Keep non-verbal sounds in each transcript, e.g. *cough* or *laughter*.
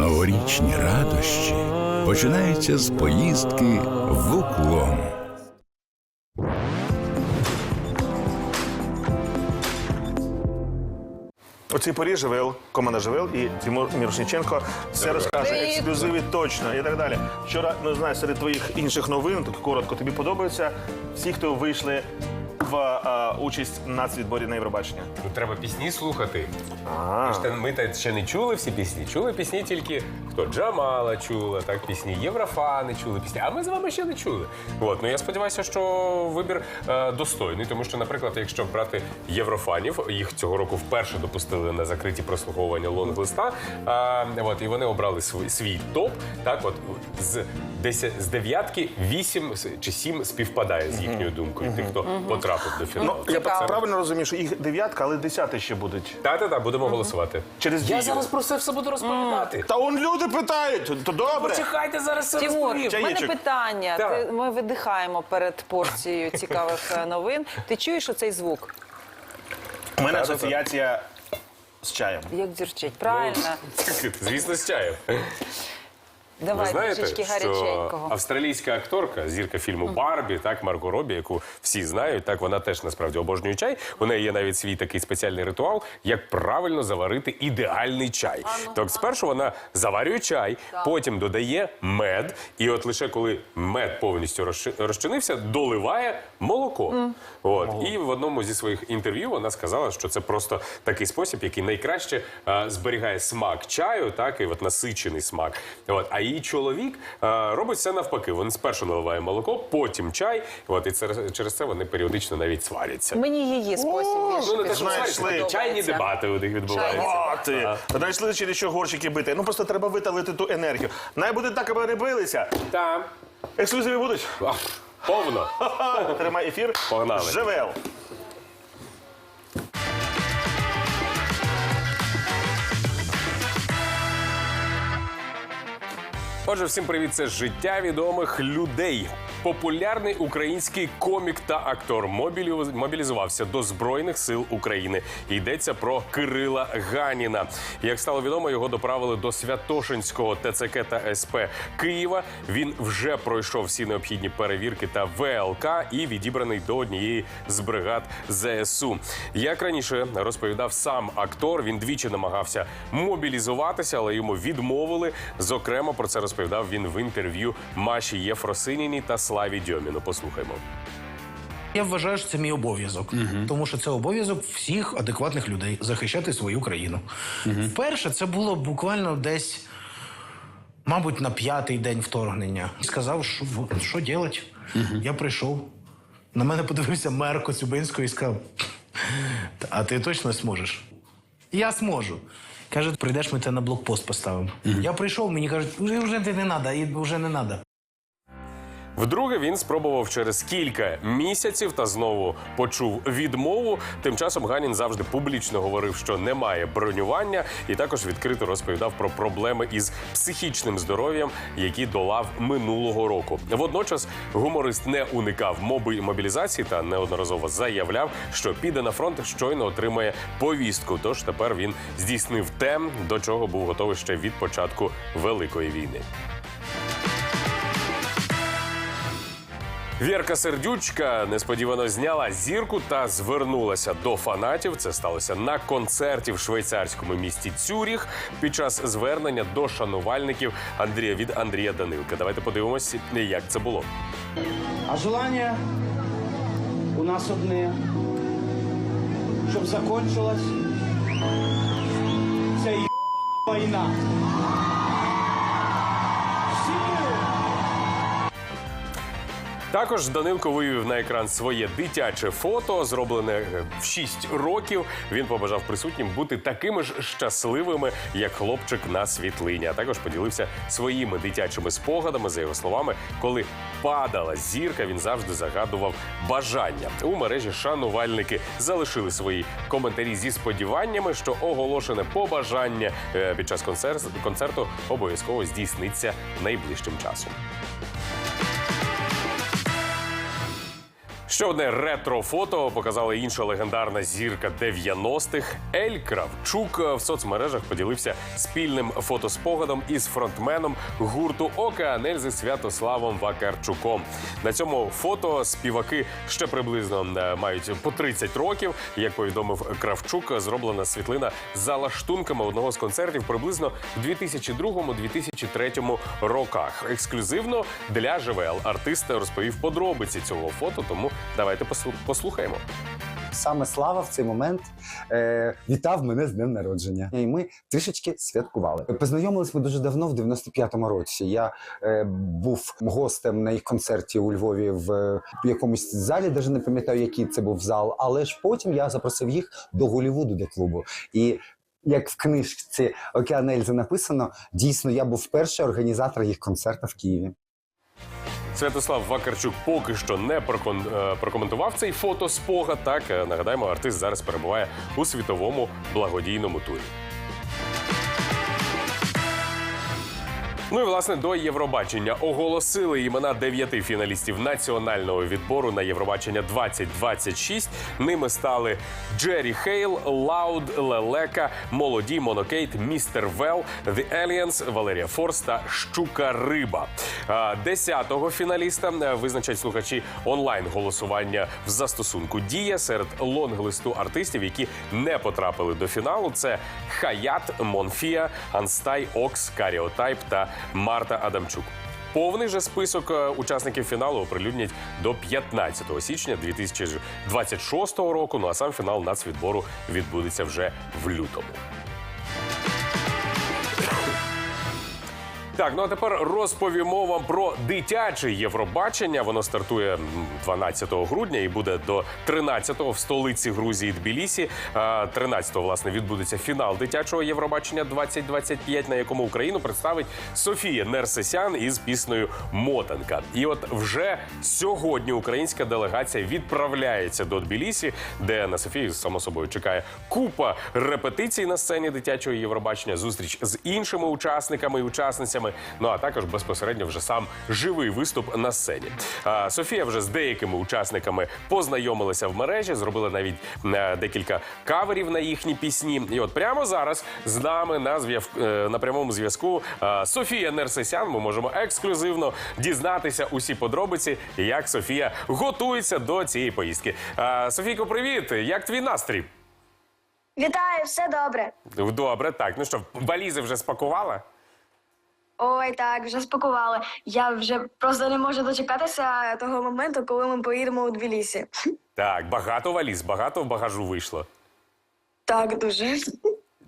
Новорічні радощі починаються з поїздки в уклон. У цій порі Живел, команда Живел і Тимур Мірошниченко все розкаже, Привіт. ексклюзиви точно і так далі. Вчора, не знаю, серед твоїх інших новин, так коротко, тобі подобається всі, хто вийшли в а, участь в відборі на Євробачення. Тут треба пісні слухати. Ми ж та- Ми та ще не чули всі пісні. Чули пісні тільки хто Джамала чула, так пісні Єврофани чули пісні. А ми з вами ще не чули. От ну я сподіваюся, що вибір е, достойний, тому що, наприклад, якщо брати єврофанів, їх цього року вперше допустили на закриті прослуховування лонглиста. А, от і вони обрали свій, свій топ. Так, от з десять з дев'ятки вісім чи сім співпадає з їхньою думкою. Тих, хто потрапив до фіналу. Ну, я Цікаво. правильно розумію, що їх дев'ятка, але десяти ще будуть. Та та та будемо голосувати. Через Я зараз про це все буду розповідати. Та он люди питають, то добре. Почекайте зараз все Тимур, розповім. в мене Чаєчок. питання. Так. Ти- Ми видихаємо перед порцією *laughs* цікавих е, новин. Ти чуєш оцей звук? У мене асоціація з чаєм. Як дзюрчить? Правильно. *laughs* Звісно, з чаєм. Ви Давай знаєте, трішечки що гаряченького. австралійська акторка, зірка фільму Барбі, так Марго Робі, яку всі знають, так вона теж насправді обожнює чай. У неї є навіть свій такий спеціальний ритуал, як правильно заварити ідеальний чай. Так, спершу вона заварює чай, потім додає мед, і от лише коли мед повністю розчи- розчинився, доливає молоко. От і в одному зі своїх інтерв'ю вона сказала, що це просто такий спосіб, який найкраще е, зберігає смак чаю, так і от насичений смак. От а її чоловік е, робить все навпаки. Він спершу наливає молоко, потім чай. От і це через це вони періодично навіть сваряться. Мені її спосіб більше Ну не те, що Знайшли. сваряться, чайні дебати у них відбуваються. Знайшли через що горщики бити. Ну просто треба виталити ту енергію. Най буде так, аби не билися. Та Ексклюзиви будуть. повно. Тримай ефір. Погнали. Живел. Отже, всім привіт, це життя відомих людей. Популярний український комік та актор мобілі- мобілізувався до Збройних сил України. Йдеться про Кирила Ганіна. Як стало відомо, його доправили до Святошинського ТЦК та СП Києва. Він вже пройшов всі необхідні перевірки та ВЛК і відібраний до однієї з бригад ЗСУ. Як раніше розповідав сам актор, він двічі намагався мобілізуватися, але йому відмовили. Зокрема, про це розповідав він в інтерв'ю Маші Єфросиніній та Славі Дьоміну. Послухаймо. Я вважаю, що це мій обов'язок, тому що це обов'язок всіх адекватних людей захищати свою країну. Вперше це було буквально десь, мабуть, на п'ятий день вторгнення. Сказав, що, що робити. Я прийшов. На мене подивився мер Коцюбинського і сказав: А ти точно зможеш? Я зможу. Каже, прийдеш, ми тебе на блокпост поставимо. Я прийшов, мені кажуть, вже вже не треба, вже не треба. Вдруге він спробував через кілька місяців та знову почув відмову. Тим часом Ганін завжди публічно говорив, що немає бронювання, і також відкрито розповідав про проблеми із психічним здоров'ям, які долав минулого року. Водночас гуморист не уникав моби мобілізації та неодноразово заявляв, що піде на фронт, щойно отримає повістку. Тож тепер він здійснив те, до чого був готовий ще від початку великої війни. Вірка Сердючка несподівано зняла зірку та звернулася до фанатів. Це сталося на концерті в швейцарському місті Цюріх під час звернення до шанувальників Андрія від Андрія Данилка. Давайте подивимося, як це було. А желання у нас одне, щоб закончилась ця війна. Також Данилко вивів на екран своє дитяче фото, зроблене в 6 років. Він побажав присутнім бути такими ж щасливими, як хлопчик на світлині. А також поділився своїми дитячими спогадами. За його словами, коли падала зірка, він завжди загадував бажання. У мережі шанувальники залишили свої коментарі зі сподіваннями, що оголошене побажання е, під час концерт- концерту обов'язково здійсниться найближчим часом. Ще одне ретро-фото показала інша легендарна зірка 90-х. Ель Кравчук в соцмережах поділився спільним фотоспогадом із фронтменом гурту Океанель зі Святославом Вакарчуком. На цьому фото співаки ще приблизно е, мають по 30 років. Як повідомив Кравчук, зроблена світлина за лаштунками одного з концертів приблизно в 2002-2003 роках. Ексклюзивно для ЖВЛ артист розповів подробиці цього фото. Тому давайте послухаємо. Саме Слава в цей момент е, вітав мене з днем народження. І ми трішечки святкували. Познайомились ми дуже давно, в 95-му році. Я е, був гостем на їх концерті у Львові в е, якомусь залі, навіть не пам'ятаю, який це був зал. Але ж потім я запросив їх до Голівуду, до клубу. І як в книжці Океан Ельзи написано, дійсно я був перший організатор їх концерту в Києві. Святослав Вакарчук поки що не прокон- е, прокоментував цей фотоспогад. Так е, нагадаємо, артист зараз перебуває у світовому благодійному турі. Ну і власне до Євробачення оголосили імена дев'яти фіналістів національного відбору на Євробачення 2026. Ними стали Джері Хейл, Лауд, Лелека, Молоді, Монокейт, Містер Вел, The Aliens, Валерія Форс та Щука Риба. Десятого фіналіста е, визначать слухачі онлайн голосування в застосунку Дія серед лонглисту артистів, які не потрапили до фіналу. Це Хаят, Монфія, Анстай, Окс, Каріотайп та Марта Адамчук. Повний же список е, учасників фіналу оприлюднять до 15 січня 2026 року. Ну а сам фінал нацвідбору відбудеться вже в лютому. Так, ну а тепер розповімо вам про дитяче Євробачення. Воно стартує м, 12 грудня і буде до 13-го в столиці Грузії Тбілісі. А, 13-го, власне, відбудеться фінал дитячого Євробачення 2025, на якому Україну представить Софія Нерсесян із піснею Мотанка. І от вже сьогодні українська делегація відправляється до Тбілісі, де на Софію само собою чекає купа репетицій на сцені дитячого Євробачення, зустріч з іншими учасниками і учасницями. Ну а також безпосередньо вже сам живий виступ на сцені. А, Софія вже з деякими учасниками познайомилася в мережі, зробила навіть е, декілька каверів на їхні пісні. І от прямо зараз з нами на зв'яв е, на прямому зв'язку е, Софія Нерсесян. Ми можемо ексклюзивно дізнатися усі подробиці, як Софія готується до цієї поїздки. Е, Софійко, привіт! Як твій настрій? Вітаю, все добре. Добре, так. Ну що, валізи вже спакувала? Ой, так, вже спакували. Я вже просто не можу дочекатися того моменту, коли ми поїдемо у Тбілісі. Так, багато валіз, багато багажу вийшло. Так, дуже.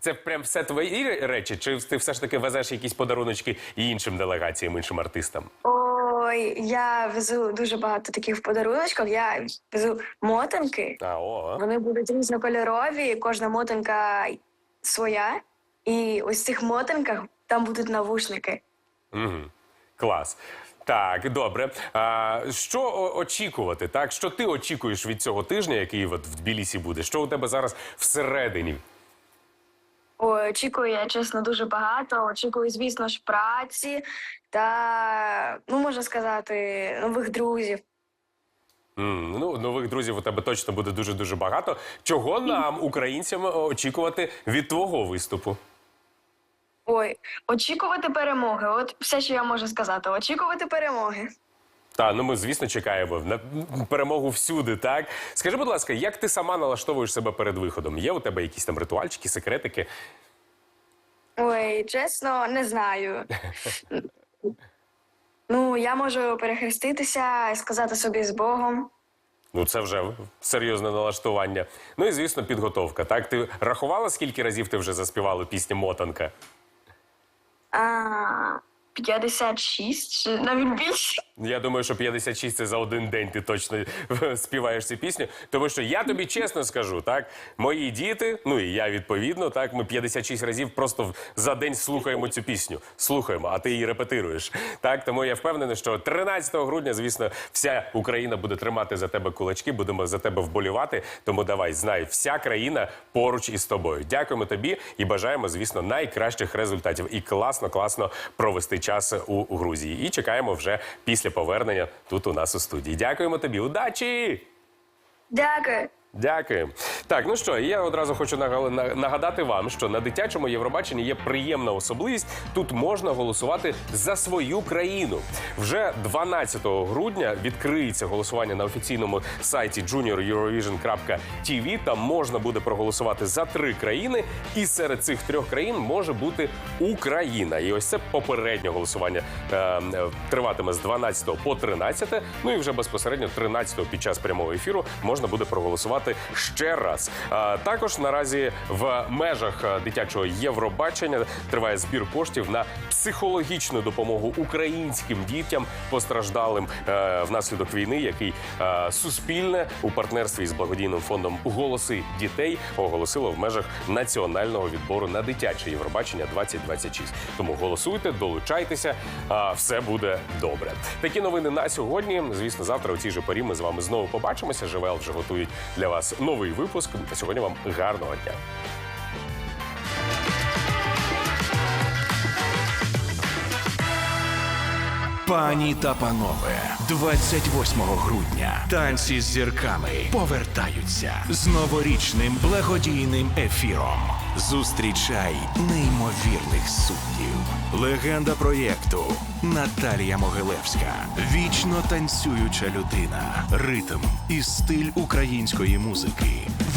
Це прям все твої речі, чи ти все ж таки везеш якісь подаруночки і іншим делегаціям, іншим артистам? Ой, я везу дуже багато таких подаруночків. Я везу мотанки. А, о. Вони будуть різнокольорові, кожна мотанка своя. І ось в цих мотанках там будуть навушники. Угу. Клас. Так, добре. А, що очікувати? Так, що ти очікуєш від цього тижня, який от в Тбілісі буде? Що у тебе зараз всередині? Ой, очікую я чесно дуже багато. Очікую, звісно ж, праці та, ну можна сказати, нових друзів. М, ну, нових друзів у тебе точно буде дуже дуже багато. Чого нам, *laughs* українцям, очікувати від твого виступу? Ой, очікувати перемоги. От все, що я можу сказати. Очікувати перемоги. Та ну ми звісно чекаємо на перемогу всюди. Так скажи, будь ласка, як ти сама налаштовуєш себе перед виходом? Є у тебе якісь там ритуальчики, секретики? Ой, чесно, не знаю. *laughs* ну, я можу перехреститися і сказати собі з Богом. Ну це вже серйозне налаштування. Ну і звісно, підготовка. Так, ти рахувала, скільки разів ти вже заспівала пісню Мотанка? А, 56, чи навіть більше. Я думаю, що 56 це за один день ти точно *laughs* співаєш цю пісню. Тому що я тобі чесно скажу, так мої діти, ну і я відповідно, так ми 56 разів просто за день слухаємо цю пісню. Слухаємо, а ти її репетируєш. Так, тому я впевнений, що 13 грудня, звісно, вся Україна буде тримати за тебе кулачки, будемо за тебе вболівати. Тому давай, знай, вся країна поруч із тобою. Дякуємо тобі і бажаємо, звісно, найкращих результатів. І класно, класно провести час у Грузії. І чекаємо вже після повернення тут у нас у студії. Дякуємо тобі, удачі! Дякую. Дякую. Так, ну що, я одразу хочу нага- нагадати вам, що на дитячому Євробаченні є приємна особливість. Тут можна голосувати за свою країну. Вже 12 грудня відкриється голосування на офіційному сайті junioreurovision.tv. Там можна буде проголосувати за три країни, і серед цих трьох країн може бути Україна. І ось це попереднє голосування е, триватиме з 12 по 13. Ну і вже безпосередньо 13 під час прямого ефіру можна буде проголосувати ще раз. А, також наразі в межах е, дитячого Євробачення триває збір коштів на психологічну допомогу українським дітям, постраждалим е, внаслідок війни, який е, суспільне у партнерстві з благодійним фондом Голоси дітей оголосило в межах національного відбору на дитяче Євробачення 2026. Тому голосуйте, долучайтеся, все буде добре. Такі новини на сьогодні. Звісно, завтра у цій же порі ми з вами знову побачимося. ЖВЛ вже готують для вас новий випуск. А сьогодні вам гарного дня. Пані та панове, 28 грудня танці з зірками повертаються з новорічним благодійним ефіром. Зустрічай неймовірних суддів. Легенда проєкту Наталія Могилевська. Вічно танцююча людина. Ритм і стиль української музики